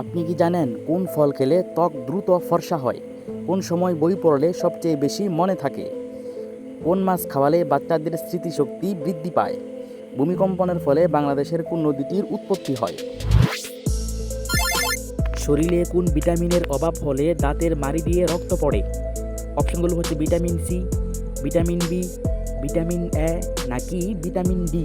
আপনি কি জানেন কোন ফল খেলে ত্বক দ্রুত ফর্সা হয়? কোন সময় বই পড়লে সবচেয়ে বেশি মনে থাকে? কোন মাছ খাওয়ালে বাচ্চাদের স্মৃতিশক্তি বৃদ্ধি পায়? ভূমিকম্পনের ফলে বাংলাদেশের কোন নদীটির উৎপত্তি হয়? শরীরে কোন ভিটামিনের অভাব হলে দাঁতের মারি দিয়ে রক্ত পড়ে? অপশনগুলো হচ্ছে vitamin C, vitamin B, vitamin A নাকি ভিটামিন ডি?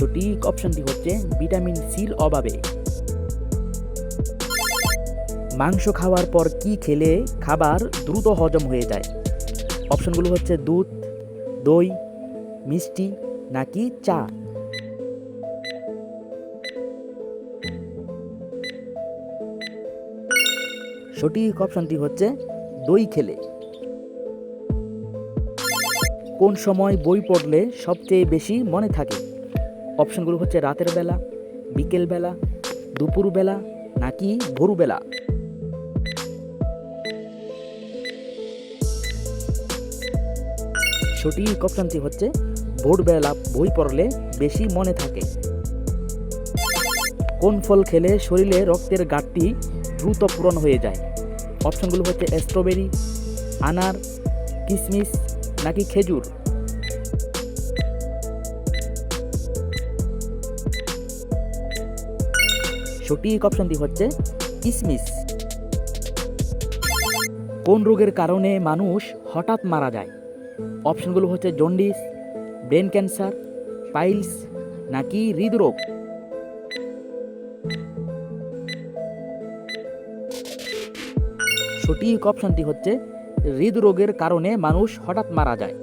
সঠিক অপশনটি হচ্ছে ভিটামিন সির অভাবে। মাংস খাওয়ার পর কি খেলে খাবার দ্রুত হজম হয়ে যায়? অপশনগুলো হচ্ছে দুধ, দই, মিষ্টি নাকি চা? সঠিক অপশনটি হচ্ছে দই খেলে। কোন সময় বই পড়লে সবচেয়ে বেশি মনে থাকে? অপশনগুলো হচ্ছে রাতের বেলা, বিকেল বেলা, দুপুর বেলা, নাকি ভোরবেলা সঠিক অপশনটি হচ্ছে ভোরবেলা বই পড়লে বেশি মনে থাকে। কোন ফল খেলে শরীরে রক্তের ঘাটতি দ্রুত পূরণ হয়ে যায়? অপশনগুলো হচ্ছে স্ট্রবেরি আনার কিশমিশ নাকি খেজুর? সঠিক অপশনটি হচ্ছে কিসমিস। কোন রোগের কারণে মানুষ হঠাৎ মারা যায়? অপশনগুলো হচ্ছে জন্ডিস ব্রেন ক্যান্সার পাইলস নাকি হৃদরোগ? সঠিক অপশনটি হচ্ছে হৃদরোগের কারণে মানুষ হঠাৎ মারা যায়।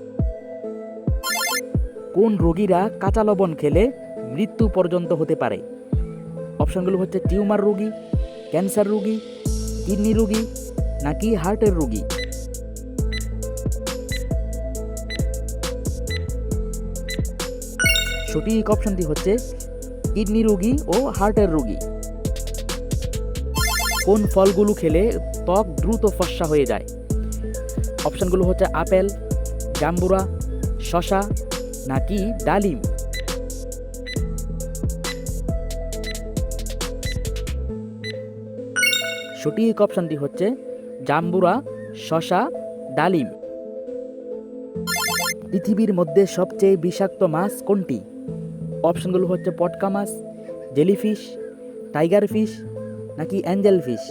কোন রোগীরা কাঁচা লবণ খেলে মৃত্যু পর্যন্ত হতে পারে? অপশনগুলো হচ্ছে টিউমার রোগী, ক্যান্সার রোগী, কিডনি রোগী, নাকি হার্টের রোগী। সঠিক অপশনটি হচ্ছে কিডনি রোগী ও হার্টের রোগী। কোন ফলগুলো খেলে ত্বক দ্রুত ফর্সা হয়ে যায়? অপশানগুলো হচ্ছে আপেল, জাম্বুরা শশা নাকি ডালিম? সঠিক অপশনটি হচ্ছে জাম্বুরা, শশা, ডালিম। পৃথিবীর মধ্যে সবচেয়ে বিষাক্ত মাছ কোনটি? অপশনগুলো হচ্ছে পটকা মাছ, জেলিফিশ, টাইগার ফিশ নাকি অ্যাঞ্জেল ফিশ?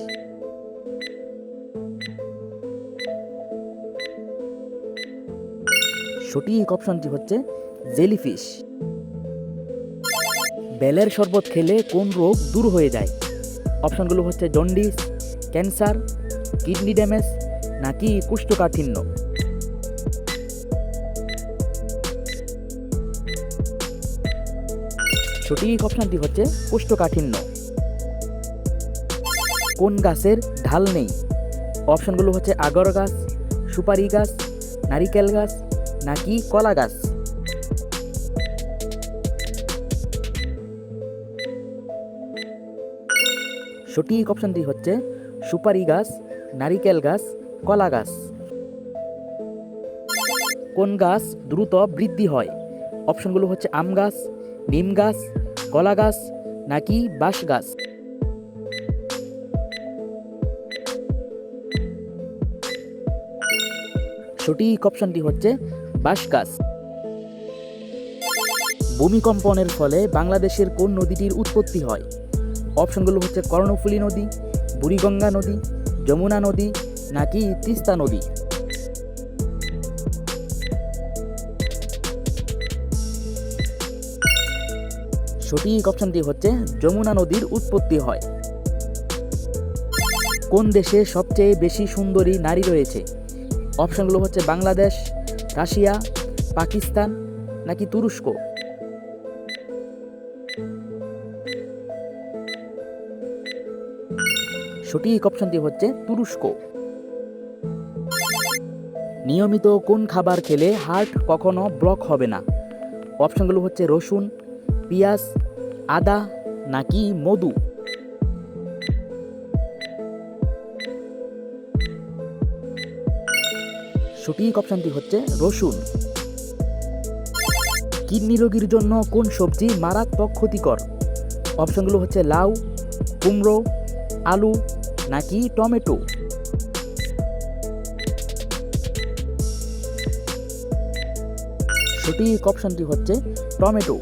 সঠিক অপশনটি হচ্ছে জেলিফিশ। বেলের শরবত খেলে কোন রোগ দূর হয়ে যায়? অপশনগুলো হচ্ছে জন্ডিস ক্যান্সার, কিডনি ড্যামেজ নাকি কুষ্ঠকাঠিন্য? সঠিক অপশনটি হচ্ছে কুষ্ঠকাঠিন্য। কোন গাছের ঢাল নেই? অপশনগুলো হচ্ছে আগর গাছ, সুপারি গাছ, নারিকেল গাছ নাকি কলা গাছ? সঠিক অপশনটি হচ্ছে সুপারি গাছ, নারিকেল গাছ, কলা গাছ। কোন গাছ দ্রুত বৃদ্ধি হয়? অপশনগুলো হচ্ছে আম গাছ, নিম গাছ, কলা গাছ, নাকি বাঁশ গাছ? সঠিক অপশনটি হচ্ছে বাঁশ গাছ। ভূমিকম্পনের ফলে বাংলাদেশের কোন নদীটির উৎপত্তি হয়? অপশনগুলো হচ্ছে কর্ণফুলী নদী বুড়িগঙ্গা নদী, যমুনা নদী, নাকি তিস্তা নদী? সঠিক অপশনটি হচ্ছে, যমুনা নদীর উৎপত্তি হয়। কোন দেশে সবচেয়ে বেশি সুন্দরী নারী রয়েছে? অপশনগুলো হচ্ছে বাংলাদেশ, রাশিয়া, পাকিস্তান, নাকি তুরস্ক? সঠিক অপশনটি হচ্ছে তুরস্ক। নিয়মিত কোন খাবার খেলে হার্ট কখনো ব্লক হবে না? অপশনগুলো হচ্ছে রসুন, পেঁয়াজ, আদা নাকি মধু? সঠিক অপশনটি হচ্ছে রসুন। কিডনি রোগীর জন্য কোন সবজি মারাত্মক ক্ষতিকর? অপশনগুলো হচ্ছে লাউ, কুমড়ো আলু নাকি টমেটো? সঠিক অপশনটি হচ্ছে টমেটো।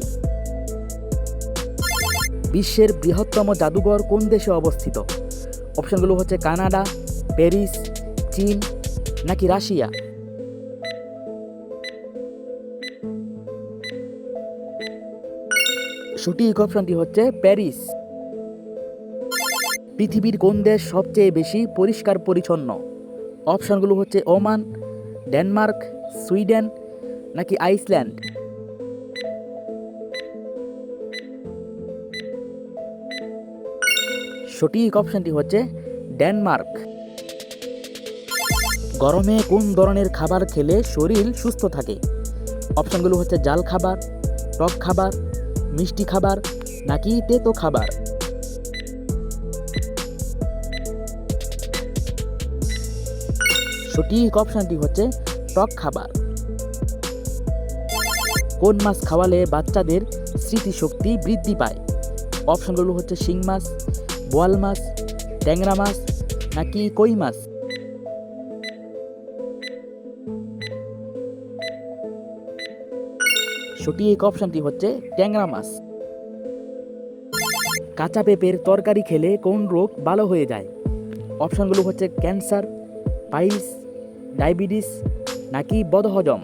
বিশ্বের বৃহত্তম জাদুঘর কোন দেশে অবস্থিত? অপশনগুলো হচ্ছে কানাডা, প্যারিস, চীন নাকি রাশিয়া? সঠিক অপশনটি হচ্ছে প্যারিস। পৃথিবীর কোন দেশ সবচেয়ে বেশি পরিষ্কার পরিচ্ছন্ন? অপশানগুলো হচ্ছে ওমান, ডেনমার্ক, সুইডেন নাকি আইসল্যান্ড? সঠিক অপশানটি হচ্ছে ডেনমার্ক। গরমে কোন ধরনের খাবার খেলে শরীর সুস্থ থাকে? অপশানগুলো হচ্ছে জাল খাবার, টক খাবার, মিষ্টি খাবার নাকি তেতো খাবার? সঠিক অপশনটি হচ্ছে টক খাবার। কোন মাছ খাওয়ালে বাচ্চাদের স্মৃতিশক্তি বৃদ্ধি পায়? অপশনগুলো হচ্ছে শিং মাছ, বোয়াল মাছ, ট্যাংরা মাছ, নাকি কই মাছ? সঠিক অপশনটি হচ্ছে ট্যাংরা মাছ। কাঁচা পেঁপের তরকারি খেলে কোন রোগ ভালো হয়ে যায়? অপশনগুলো হচ্ছে ক্যান্সার, পাইলস ডায়াবেটিস নাকি বদহজম?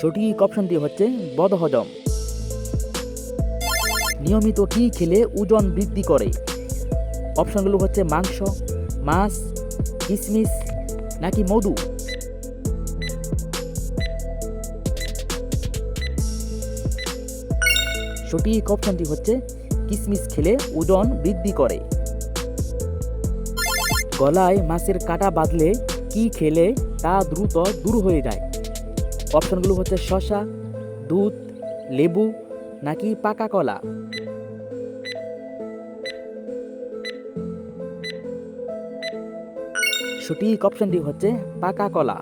সঠিক অপশনটি হচ্ছে বদহজম। নিয়মিত কি খেলে ওজন বৃদ্ধি করে। অপশনগুলো হচ্ছে মাংস, মাছ কিশমিশ নাকি মধু। সঠিক অপশনটি হচ্ছে কিশমিশ খেলে ওজন বৃদ্ধি করে। গলায় মাছের কাটা বাঁধলে কি খেলে তা দ্রুত দূর হয়ে যায়। অপশনগুলো হচ্ছে শশা দুধ, লেবু নাকি পাকা কলা। সঠিক অপশনটি হচ্ছে পাকা কলা।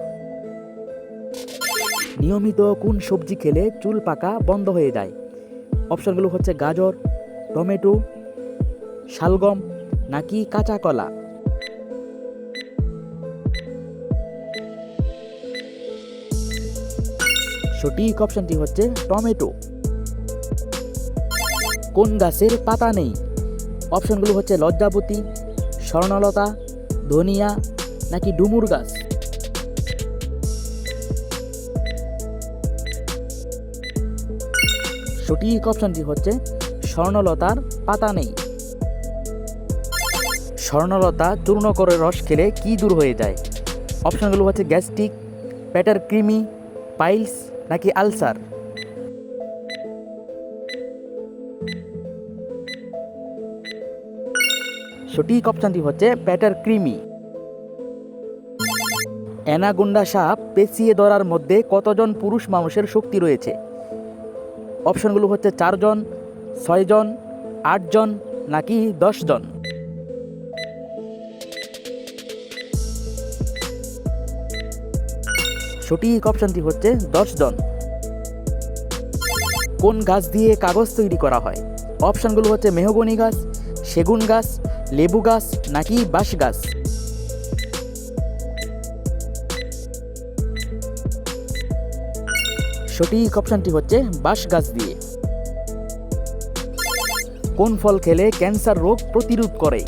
নিয়মিত কোন সবজি খেলে চুল পাকা বন্ধ হয়ে যায়। অপশনগুলো হচ্ছে গাজর টমেটো, শালগম নাকি কাঁচা কলা? সঠিক অপশনটি হচ্ছে টমেটো। কোন গাছের পাতা নেই? অপশনগুলো হচ্ছে লজ্জাবতী, স্বর্ণলতা, ধনিয়া নাকি ডুমুর গাছ? সঠিক অপশনটি হচ্ছে স্বর্ণলতার পাতা নেই। স্বর্ণলতা চূর্ণ করে রস খেলে কি দূর হয়ে যায়? অপশনগুলো হচ্ছে গ্যাস্ট্রিক পেটের ক্রিমি, পাইলস নাকি আলসার? সঠিক অপশনটি হচ্ছে পেটের ক্রিমি। অ্যানাগুন্ডা সাপ পেঁচিয়ে ধরার মধ্যে কতজন পুরুষ মানুষের শক্তি রয়েছে? অপশানগুলো হচ্ছে চারজন ছয়জন, আটজন, নাকি দশজন? সঠিক অপশনটি হচ্ছে দশজন। কোন গাছ দিয়ে কাগজ তৈরি করা হয়? অপশনগুলো হচ্ছে মেহগনি গাছ, সেগুন গাছ, লেবু গাছ, নাকি বাঁশ গাছ? সঠিক অপশনটি হচ্ছে বাঁশ গাছ দিয়ে। কোন ফল খেলে ক্যান্সার রোগ প্রতিরোধ করে?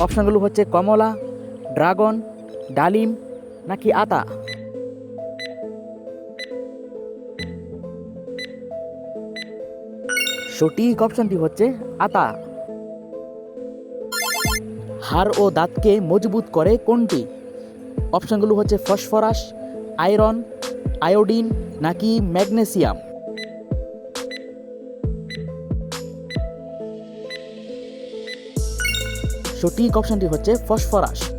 অপশনগুলো হচ্ছে কমলা, ড্রাগন, ডালিম নাকি আতা? সঠিক অপশনটি হচ্ছে আতা। হাড় ও দাঁতকে মজবুত করে কোনটি? অপশানগুলো হচ্ছে ফসফরাস, আয়রন, আয়োডিন নাকি ম্যাগনেসিয়াম? সঠিক অপশনটি হচ্ছে ফসফরাস।